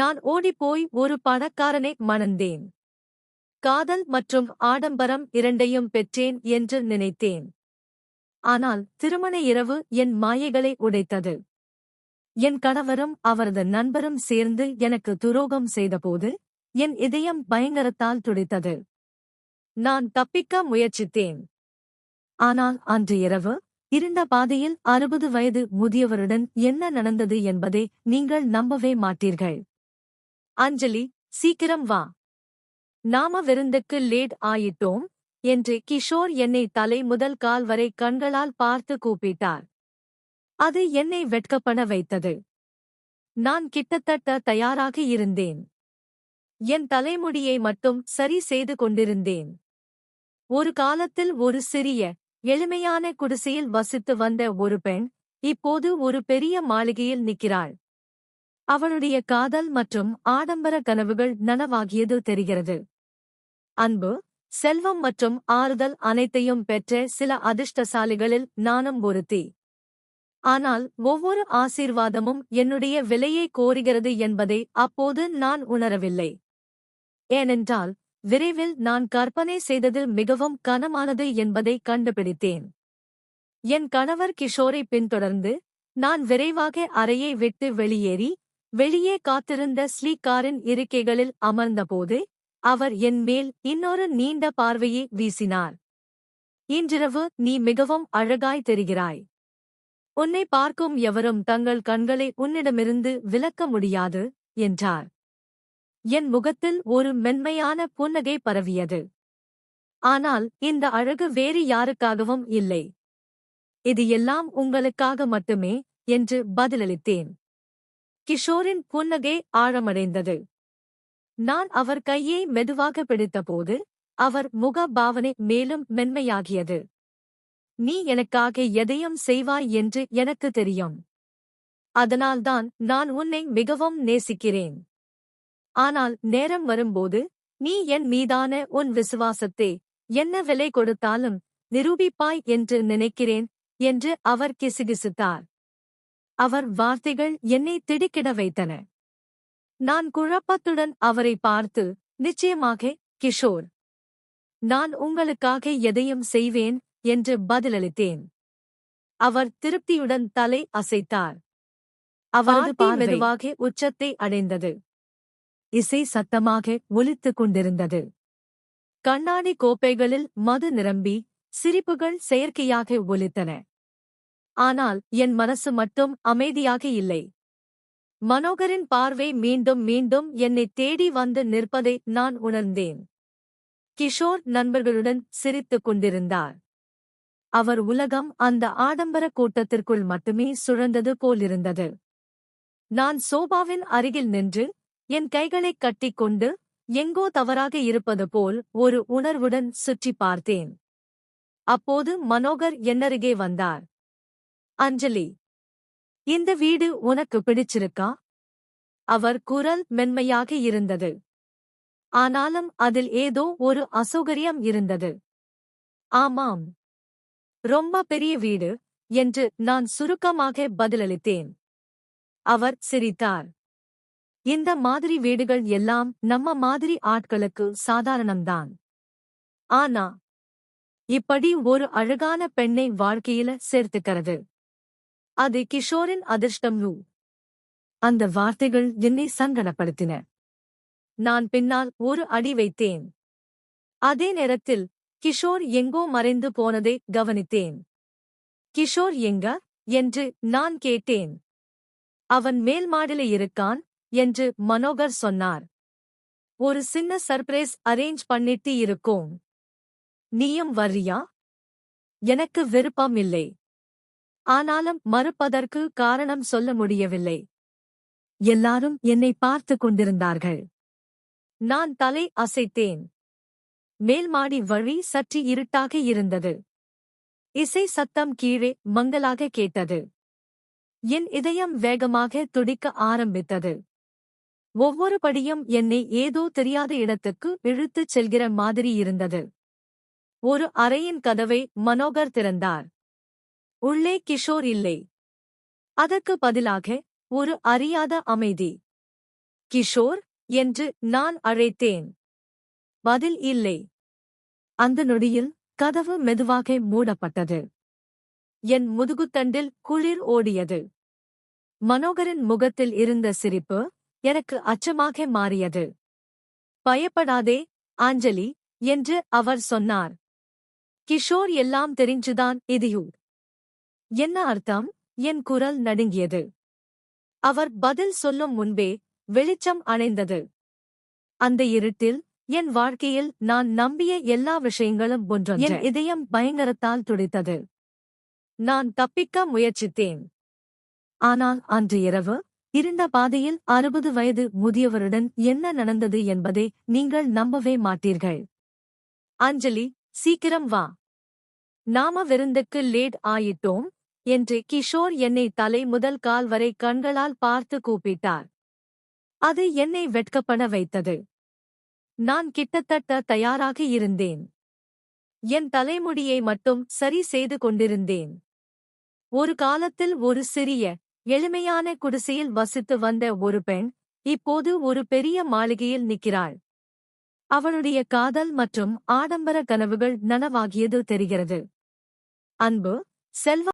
நான் ஓடிப்போய் ஒரு பணக்காரனை மணந்தேன். காதல் மற்றும் ஆடம்பரம் இரண்டையும் பெற்றேன் என்று நினைத்தேன். ஆனால் திருமண இரவு என் மாயைகளை உடைத்தது. என் கணவரும் அவரது நண்பரும் சேர்ந்து எனக்கு துரோகம் செய்தபோது என் இதயம் பயங்கரத்தால் துடித்தது. நான் தப்பிக்க முயற்சித்தேன். ஆனால் அன்று இரவு இருண்ட பாதையில் அறுபது வயது முதியவருடன் என்ன நடந்தது என்பதை நீங்கள் நம்பவே மாட்டீர்கள். அஞ்சலி சீக்கிரம் வா. நாம விருந்துக்கு லேட் ஆயிட்டோம் என்று கிஷோர் என்னை தலை முதல் கால் வரை கண்களால் பார்த்து கூப்பிட்டார். அது என்னை வெட்கப்பட வைத்தது. நான் கிட்டத்தட்ட தயாராக இருந்தேன். என் தலைமுடியை மட்டும் சரி செய்து கொண்டிருந்தேன். ஒரு காலத்தில் ஒரு சிறிய எளிமையான குடிசையில் வசித்து வந்த ஒரு பெண் இப்போது ஒரு பெரிய மாளிகையில் நிற்கிறாள். அவளுடைய காதல் மற்றும் ஆடம்பர கனவுகள் நனவாகியது தெரிகிறது. அன்பு செல்வம் மற்றும் ஆறுதல் அனைத்தையும் பெற்ற சில அதிர்ஷ்டசாலிகளில் நானும் ஒருத்தி. ஆனால் ஒவ்வொரு ஆசீர்வாதமும் என்னுடைய விலையை கோருகிறது என்பதை அப்போது நான் உணரவில்லை. ஏனென்றால் விரைவில் நான் கற்பனை செய்ததில் மிகவும் கனமானது என்பதை கண்டுபிடித்தேன். என் கணவர் கிஷோரை பின்தொடர்ந்து நான் விரைவாக அறையை விட்டு வெளியேறி வெளியே காத்திருந்த ஸ்லீக்காரின் இருக்கைகளில் அமர்ந்தபோது அவர் என் மேல் இன்னொரு நீண்ட பார்வையை வீசினார். இன்றிரவு நீ மிகவும் அழகாய் தெரிகிறாய். உன்னை பார்க்கும் எவரும் தங்கள் கண்களை உன்னிடமிருந்து விலக்க முடியாது என்றார். என் முகத்தில் ஒரு மென்மையான புன்னகை பரவியது. ஆனால் இந்த அழகு வேறு யாருக்காகவும் இல்லை. இது எல்லாம் உங்களுக்காக மட்டுமே என்று பதிலளித்தேன். கிஷோரின் புன்னகை ஆழமடைந்தது. நான் அவர் கையை மெதுவாக பிடித்தபோது அவர் முக பாவனை மேலும் மென்மையாகியது. நீ எனக்காக எதையும் செய்வாய் என்று எனக்கு தெரியும். அதனால்தான் நான் உன்னை மிகவும் நேசிக்கிறேன். ஆனால் நேரம் வரும்போது நீ என் மீதான உன் விசுவாசத்தை என்ன விலை கொடுத்தாலும் நிரூபிப்பாய் என்று நினைக்கிறேன் என்று அவர் கிசுகிசுத்தார். அவர் வார்த்தைகள் என்னை திடுக்கிட வைத்தன. நான் குழப்பத்துடன் அவரை பார்த்து நிச்சயமாக கிஷோர். நான் உங்களுக்காக எதையும் செய்வேன் என்று பதிலளித்தேன். அவர் திருப்தியுடன் தலை அசைத்தார். அவரது மெதுவாக உச்சத்தை அடைந்தது. இசை சத்தமாக ஒலித்துக் கொண்டிருந்தது. கண்ணாடி கோப்பைகளில் மது நிரம்பி சிரிப்புகள் செயற்கையாக ஒலித்தன. ஆனால் என் மனசு மட்டும் அமைதியாக இல்லை. மனோகரின் பார்வை மீண்டும் மீண்டும் என்னை தேடி வந்து நிற்பதை நான் உணர்ந்தேன். கிஷோர் நண்பர்களுடன் சிரித்துக் கொண்டிருந்தார். அவர் உலகம் அந்த ஆடம்பர கூட்டத்திற்குள் மட்டுமே சுழந்தது போலிருந்தது. நான் சோபாவின் அருகில் நின்று என் கைகளைக் கட்டிக்கொண்டு எங்கோ தவறாக இருப்பது போல் ஒரு உணர்வுடன் சுற்றி பார்த்தேன். அப்போது மனோகர் என்னருகே வந்தார். அஞ்சலி இந்த வீடு உனக்கு பிடிச்சிருக்கா? அவர் குரல் மென்மையாக இருந்தது. ஆனாலும் அதில் ஏதோ ஒரு அசௌகரியம் இருந்தது. ஆமாம் ரொம்ப பெரிய வீடு என்று நான் சுருக்கமாக பதிலளித்தேன். அவர் சிரித்தார். இந்த மாதிரி வீடுகள் எல்லாம் நம்ம மாதிரி ஆட்களுக்கு சாதாரணம்தான். ஆனா இப்படி ஒரு அழகான பெண்ணை வாழ்க்கையில சேர்த்துக்கிறது. அது கிஷோரின் அதிர்ஷ்டம் ரூ. அந்த வார்த்தைகள் என்னை சங்கடப்படுத்தின. நான் பின்னால் ஒரு அடி வைத்தேன். அதே நேரத்தில் கிஷோர் எங்கோ மறைந்து போனதை கவனித்தேன். கிஷோர் எங்க? என்று நான் கேட்டேன். அவன் மேல் மாடிலே இருக்கான் என்று மனோகர் சொன்னார். ஒரு சின்ன சர்ப்ரைஸ் அரேஞ்ச் பண்ணிட்டு இருக்கோம். நீயும் வர்றியா? எனக்கு விருப்பம் இல்லை. ஆனாலும் மறுப்பதற்கு காரணம் சொல்ல முடியவில்லை. எல்லாரும் என்னை பார்த்து கொண்டிருந்தார்கள். நான் தலை அசைத்தேன். மேல்மாடி வழி சற்று இருட்டாக இருந்தது. இசை சத்தம் கீழே மங்கலாக கேட்டது. என் இதயம் வேகமாக துடிக்க ஆரம்பித்தது. ஒவ்வொரு படியும் என்னை ஏதோ தெரியாத இடத்துக்கு இழுத்துச் செல்கிற மாதிரி இருந்தது. ஒரு அறையின் கதவை மனோகர் திறந்தார். உள்ளே கிஷோர் இல்லை. அதற்கு பதிலாக ஒரு அறியாத அமைதி. கிஷோர் என்று நான் அழைத்தேன். பதில் இல்லை. அந்த நொடியில் கதவு மெதுவாக மூடப்பட்டது. என் முதுகுத்தண்டில் குளிர் ஓடியது. மனோகரின் முகத்தில் இருந்த சிரிப்பு எனக்கு அச்சமாக மாறியது. பயப்படாதே ஆஞ்சலி என்று அவர் சொன்னார். கிஷோர் எல்லாம் தெரிஞ்சுதான் இதியூர் என்ன அர்த்தம்? என் குரல் நடுங்கியது. அவர் பதில் சொல்லும் முன்பே வெளிச்சம் அணைந்தது. அந்த இருட்டில் என் வாழ்க்கையில் நான் நம்பிய எல்லா விஷயங்களும் ஒன்று என் இதயம் பயங்கரத்தால் துடித்தது. நான் தப்பிக்க முயற்சித்தேன். ஆனால் அன்று இரவு இருண்ட பாதையில் அறுபது வயது முதியவருடன் என்ன நடந்தது என்பதை நீங்கள் நம்பவே மாட்டீர்கள். அஞ்சலி சீக்கிரம் வா. நாம விருந்துக்கு லேட் ஆயிட்டோம். என்று கிஷோர் என்னை தலை முதல் கால் வரை கண்களால் பார்த்து கூப்பிட்டார். அது என்னை வெட்கப்பட வைத்தது. நான் கிட்டத்தட்ட தயாராக இருந்தேன். என் தலைமுடியை மட்டும் சரி செய்து கொண்டிருந்தேன். ஒரு காலத்தில் ஒரு சிறிய எளிமையான குடிசையில் வசித்து வந்த ஒரு பெண் இப்போது ஒரு பெரிய மாளிகையில் நிற்கிறாள். அவளுடைய காதல் மற்றும் ஆடம்பர கனவுகள் நனவாகியது தெரிகிறது. அன்பு செல்வ